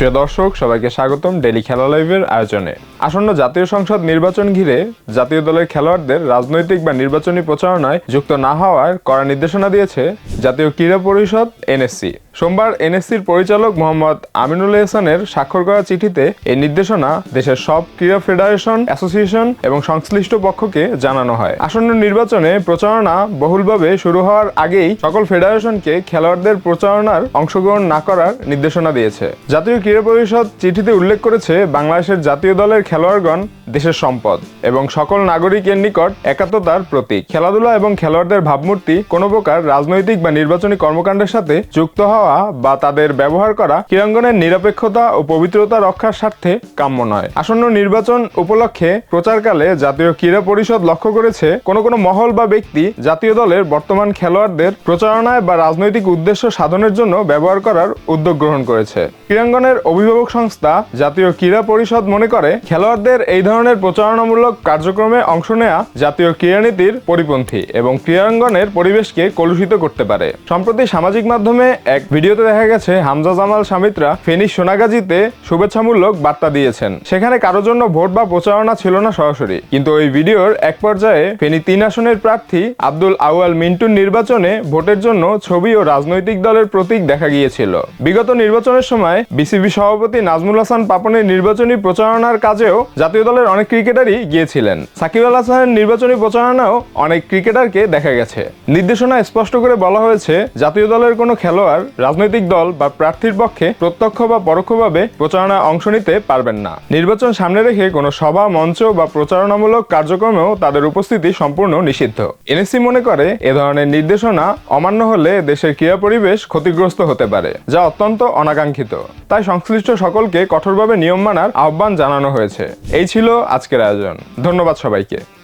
প্রিয় দর্শক সবাইকে স্বাগতম ডেলি খেলা লাইভের আয়োজনে। আসন্ন জাতীয় সংসদ নির্বাচন ঘিরে জাতীয় দলের খেলোয়াড়দের রাজনৈতিক বা নির্বাচনী প্রচারণায় যুক্ত না হওয়ার কড়া নির্দেশনা দিয়েছে জাতীয় ক্রীড়া পরিষদ এনএসসি সোমবার এনএসসির পরিচালক মোহাম্মদ আমিনুল এহসানের স্বাক্ষর করা চিঠিতে এই নির্দেশনা দেশের সব ক্রীড়া ফেডারেশন, অ্যাসোসিয়েশন এবং সংশ্লিষ্ট পক্ষকে জানানো হয়। আসন্ন নির্বাচনে প্রচারণা বহুলভাবে শুরু হওয়ার আগেই সকল ফেডারেশনকে খেলোয়াড়দের প্রচারণার অংশগ্রহণ না করার নির্দেশনা দিয়েছে। জাতীয় ক্রীড়া পরিষদ চিঠিতে উল্লেখ করেছে, বাংলাদেশের জাতীয় দলের খেলোয়াড়গণ দেশের সম্পদ এবং সকল নাগরিকের নিকট একাত্মতার প্রতীক। খেলাধুলা এবং খেলোয়াড়দের ভাবমূর্তি কোনো প্রকার রাজনৈতিক বা নির্বাচনী কর্মকাণ্ডের সাথে যুক্ত হওয়া বা তাদের ব্যবহার করা ক্রীড়াঙ্গনের নিরপেক্ষতা ও পবিত্রতা রক্ষার স্বার্থে কাম্য নয়। আসন্ন নির্বাচন উপলক্ষে প্রচারকালে জাতীয় ক্রীড়া পরিষদ লক্ষ্য করেছে কোনো কোনো মহল বা ব্যক্তি জাতীয় দলের বর্তমান খেলোয়াড়দের প্রচারণায় বা রাজনৈতিক উদ্দেশ্য সাধনের জন্য ব্যবহার করার উদ্যোগ গ্রহণ করেছে। ক্রীড়াঙ্গনের অভিভাবক সংস্থা জাতীয় ক্রীড়া পরিষদ মনে করে খেলোয়াড়দের এই ধরনের প্রচারণামূলক কার্যক্রমে অংশ নেয়া জাতীয় ক্রীড়ানীতির পরিপন্থী এবং ক্রীড়াঙ্গনের পরিবেশকে কলুষিত করতে পারে। সম্প্রতি সামাজিক মাধ্যমে এক ভিডিওতে দেখা গেছে, হামজা জামাল সামিত্রা ফেনী সোনাগাজীতে শুভেচ্ছামূলক বার্তা দিয়েছেন। সেখানে কারোর জন্য ভোট বা প্রচারণা ছিল না সরাসরি। কিন্তু ওই ভিডিওর এক পর্যায়ে ফেনী তিন আসনের প্রার্থী আব্দুল আউয়াল মিন্টুর নির্বাচনে ভোটের জন্য ছবি ও রাজনৈতিক দলের প্রতীক দেখা গিয়েছিল। বিগত নির্বাচনের সময় বিসিবি সভাপতি নাজমুল হাসান পাপনের নির্বাচনী প্রচারণার কাজেও জাতীয় দলের অনেক ক্রিকেটারই গিয়েছিলেন। সাকিব আল হাসানের নির্বাচনী প্রচারণাও অনেক ক্রিকেটারকে দেখা গেছে। নির্দেশনা স্পষ্ট করে বলা হয়েছে, জাতীয় দলের কোনো খেলোয়াড়, রাজনৈতিক দল বা প্রার্থীর পক্ষে প্রত্যক্ষ বা পরোক্ষভাবে প্রচারণায় অংশ নিতে পারবেন না। নির্বাচন সামনে রেখে কোনো সভা, মঞ্চ বা প্রচারণামূলক কার্যক্রমেও তাদের উপস্থিতি সম্পূর্ণ নিষিদ্ধ। এনএসসি মনে করে এ ধরনের নির্দেশনা অমান্য হলে দেশের ক্রীড়া পরিবেশ ক্ষতিগ্রস্ত হতে পারে, যা অত্যন্ত অনাকাঙ্ক্ষিত। তাই সংশ্লিষ্ট সকলকে কঠোরভাবে নিয়ম মানার আহ্বান জানানো হয়েছে। এই ছিল আজকের আয়োজন। ধন্যবাদ সবাইকে।